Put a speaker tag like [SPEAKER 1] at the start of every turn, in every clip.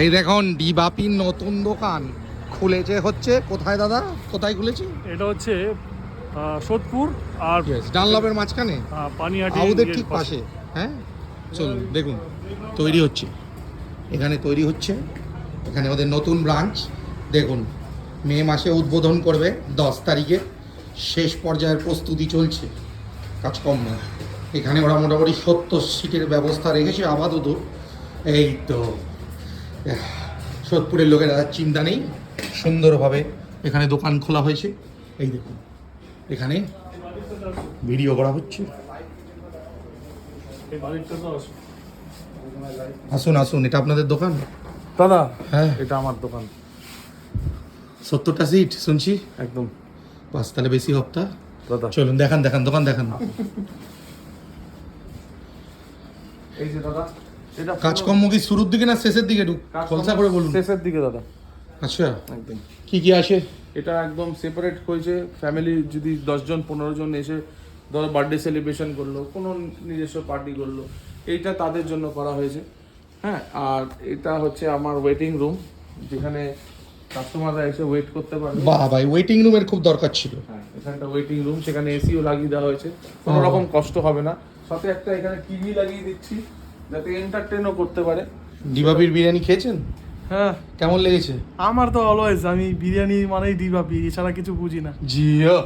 [SPEAKER 1] এই দেখুন ডিবাপির নতুন দোকান খুলেছে হচ্ছে। কোথায় দাদা? কোথায় খুলেছে?
[SPEAKER 2] এটা হচ্ছে সোদপুর আর
[SPEAKER 1] ডানলবের মাঝখানে।
[SPEAKER 2] পানিহাটি
[SPEAKER 1] আউদের ঠিক পাশে। হ্যাঁ? চলুন দেখুন তৈরি হচ্ছে। এখানে তৈরি হচ্ছে। এখানে ওদের নতুন ব্রাঞ্চ। দেখুন মে মাসে উদ্বোধন করবে দশ তারিখে। শেষ পর্যায়ের প্রস্তুতি চলছে। কাজকর্ম। এখানে ওরা মোটামুটি সত্তর সিটের ব্যবস্থা রেখেছে আপাতত। এই তো সোদপুরের লোকেরা চিন্তা নেই। সুন্দরভাবে এখানে দোকান খোলা হয়েছে। এই দেখুন এখানে ভিডিও করা হচ্ছে। আসুন আসুন এটা আপনাদের দোকান?
[SPEAKER 3] দাদা
[SPEAKER 1] হ্যাঁ।
[SPEAKER 3] এটা আমার দোকান।
[SPEAKER 1] সত্তরটা সিট শুনছি?
[SPEAKER 3] একদম।
[SPEAKER 1] বাস তাহলে বেশি হপ্তা
[SPEAKER 3] দাদা।
[SPEAKER 1] চলুন দেখান দেখান দোকান দেখান।
[SPEAKER 3] এই যে দাদা
[SPEAKER 1] কাজকর্ম কি শুরুর দিকে না শেষের দিকে একটু খোলসা করে বলুন।
[SPEAKER 3] শেষের দিকে দাদা।
[SPEAKER 1] আচ্ছা।
[SPEAKER 3] একদম।
[SPEAKER 1] কি কি আসে?
[SPEAKER 3] এটা একদম সেপারেট হয়েছে। ফ্যামিলি যদি দশজন পনেরো জন এসে ধরো বার্থডে সেলিব্রেশন করল কোনো নিজস্ব পার্টি করল এইটা তাদের জন্য করা হয়েছে। হ্যাঁ আর এটা হচ্ছে আমার ওয়েটিং রুম যেখানে কাস্টমাররা এসে ওয়েট করতে পারবে।
[SPEAKER 1] বাহ ভাই ওয়েটিং রুমের খুব দরকার ছিল।
[SPEAKER 3] হ্যাঁ এখানটা ওয়েটিং রুম সেখানে এসিও লাগিয়ে দেওয়া হয়েছে। কোনো রকম কষ্ট হবে না। সাথে একটা এখানে টিভি লাগিয়ে দিচ্ছি। যাতে এন্টারটেনও করতে পারে।
[SPEAKER 1] ডিবাবির বিরিয়ানি খেয়েছেন?
[SPEAKER 4] হ্যাঁ।
[SPEAKER 1] কেমন লেগেছে?
[SPEAKER 4] আমার তো অলওয়েজ আমি বিরিয়ানি মানেই ডিবাপি এছাড়া কিছু বুঝি না।
[SPEAKER 1] জিও।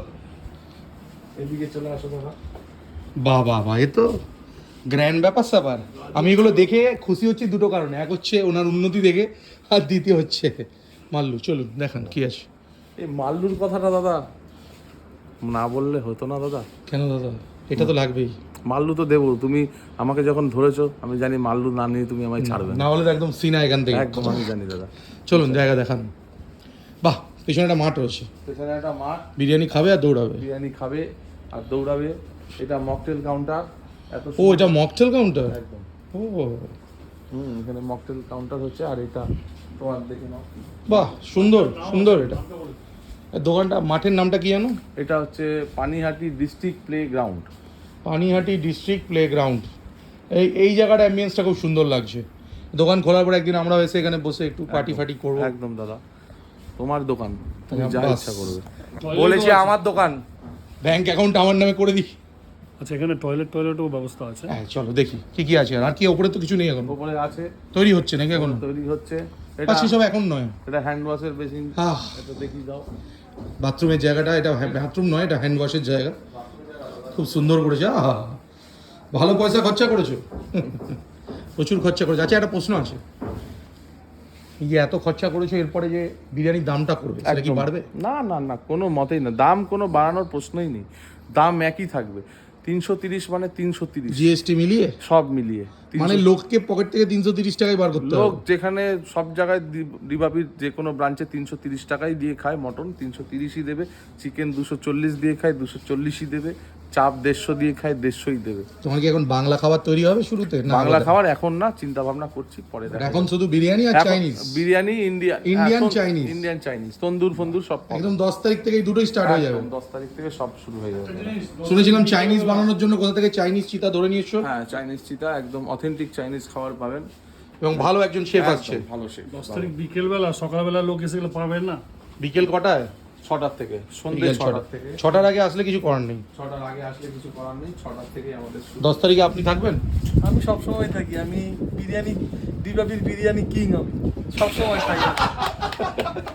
[SPEAKER 3] এদিকে চলে আসো দাদা
[SPEAKER 1] বাহ বাহ বাহ এ তো গ্র্যান্ড ব্যাপার স্যাপার। আমি এগুলো দেখে খুশি হচ্ছি দুটো কারণে। এক হচ্ছে ওনার উন্নতি দেখে আর দ্বিতীয় হচ্ছে মাল্লু। চলুন দেখান কি আছে?
[SPEAKER 3] এই মাল্লুর কথাটা দাদা না বললে হতো না দাদা।
[SPEAKER 1] কেন দাদা? এটা তো লাগবেই।
[SPEAKER 3] মাল্লু তো দেবো তুমি আমাকে যখন ধরেছো আমি জানি মাল্লু না নিয়ে তুমি আমায় ছাড়বে না।
[SPEAKER 1] হলে একদম সিনা এখান থেকে।
[SPEAKER 3] একদম আমি জানি দাদা।
[SPEAKER 1] চলুন জায়গা দেখান। বাহ পেছনে একটা মাঠ রয়েছে।
[SPEAKER 3] পেছনে একটা মাঠ।
[SPEAKER 1] বিরিয়ানি খাবে আর দৌড়াবে?
[SPEAKER 3] বিরিয়ানি খাবে আর দৌড়াবে। এটা মকটেল কাউন্টার এত
[SPEAKER 1] ও এটা মকটেল কাউন্টার
[SPEAKER 3] একদম।
[SPEAKER 1] ও।
[SPEAKER 3] হুম এখানে মকটেল কাউন্টার হচ্ছে আর এটা তোমার দেখে নাও।
[SPEAKER 1] বাহ সুন্দর সুন্দর এটা। দোকানটা মাঠের নামটা কি জানো?
[SPEAKER 3] এটা হচ্ছে Panihati district play ground
[SPEAKER 1] Panihati district play ground এই এই জায়গাটা অ্যাম্বিয়েন্সটা খুব সুন্দর লাগছে। দোকান খোলার পর একদিন আমরা এসে এখানে বসে একটু পার্টি ফাটি করব।
[SPEAKER 3] একদম দাদা। তোমার দোকান তুমি যা ইচ্ছা করবে। বলেছি আমার দোকান।
[SPEAKER 1] ব্যাংক অ্যাকাউন্ট আমার নামে করে দিই।
[SPEAKER 2] আচ্ছা এখানে টয়লেট টয়লেটও ব্যবস্থা আছে?
[SPEAKER 1] হ্যাঁ চলো দেখি কি কি আছে। আর? কি ওপরে তো কিছু নেই এখন।
[SPEAKER 3] উপরে আছে।
[SPEAKER 1] তৈরি হচ্ছে নাকি এখন?
[SPEAKER 3] তৈরি হচ্ছে। এটা
[SPEAKER 1] পাচ্ছি সব এখন নয়।
[SPEAKER 3] এটা হ্যান্ড ওয়াশের বেসিন এটা দেখি দাও।
[SPEAKER 1] বাথরুমের জায়গাটা এটা বাথরুম নয় এটা হ্যান্ড ওয়াশের জায়গা। খুব সুন্দর করেছে আহা ভালো পয়সা খরচা করেছ। প্রচুর খরচা করেছ। আচ্ছা একটা প্রশ্ন আছে। যে এত খরচা করেছ এরপরে যে বিরিয়ানির দামটা করবে সেটা কি বাড়বে?
[SPEAKER 3] না না না কোনো মতেই না। দাম কোনো বাড়ানোর প্রশ্নই নেই। দাম একই থাকবে। তিনশো তিরিশ মানে তিনশো তিরিশ।
[SPEAKER 1] জিএসটি মিলিয়ে?
[SPEAKER 3] সব মিলিয়ে।
[SPEAKER 1] মানে লোককে পকেট থেকে তিনশো তিরিশ টাকায় বার করতে
[SPEAKER 3] লোক যেখানে সব জায়গায় ডিবাবির যে কোনো ব্রাঞ্চে তিনশো তিরিশ টাকাই দিয়ে খায় মটন তিনশো তিরিশই দেবে। চিকেন দুশো চল্লিশ দিয়ে খায় দুশো চল্লিশই দেবে। চাপ দেড়শো দিয়ে খায় দেড়শোই দেবে।
[SPEAKER 1] তোমার কি এখন বাংলা খাবার তৈরি হবে শুরুতে? না
[SPEAKER 3] বাংলা খাবার এখন না চিন্তা ভাবনা করছি পরে
[SPEAKER 1] এখন শুধু বিরিয়ানি আর Chinese
[SPEAKER 3] biryani India
[SPEAKER 1] Indian Chinese
[SPEAKER 3] Indian Chinese tandoor ফন্দুর সব
[SPEAKER 1] একদম দশ তারিখ থেকে দুটোই স্টার্ট হয়ে যাবে।
[SPEAKER 3] একদম দশ তারিখ থেকে সব শুরু হয়ে যাবে।
[SPEAKER 1] শুনেছিলাম চাইনিজ বানানোর জন্য কোথা থেকে চাইনিজ চিতা ধরে নিয়ে এসছো
[SPEAKER 3] হ্যাঁ চাইনিজ চিতা একদম অথেন্টিক চাইনিজ খাবার পাবেন।
[SPEAKER 1] এবং ভালো একজন শেফ আসছে।
[SPEAKER 3] ভালো শেফ
[SPEAKER 2] দশ তারিখ বিকেলবেলা সকালবেলা লোক এসে গেলে পাবেন না।
[SPEAKER 1] বিকেল কটায়?
[SPEAKER 3] ছটার থেকে সন্ধ্যে ছটার থেকে।
[SPEAKER 1] ছটার আগে আসলে কিছু করার নেই?
[SPEAKER 3] ছটার আগে আসলে কিছু করার নেই ছটার থেকে আমাদের
[SPEAKER 1] দশ তারিখে আপনি থাকবেন?
[SPEAKER 4] আমি সব সময় থাকি আমি বিরিয়ানি দিবাবির বিরিয়ানি কিং আমি সব সময় থাকি।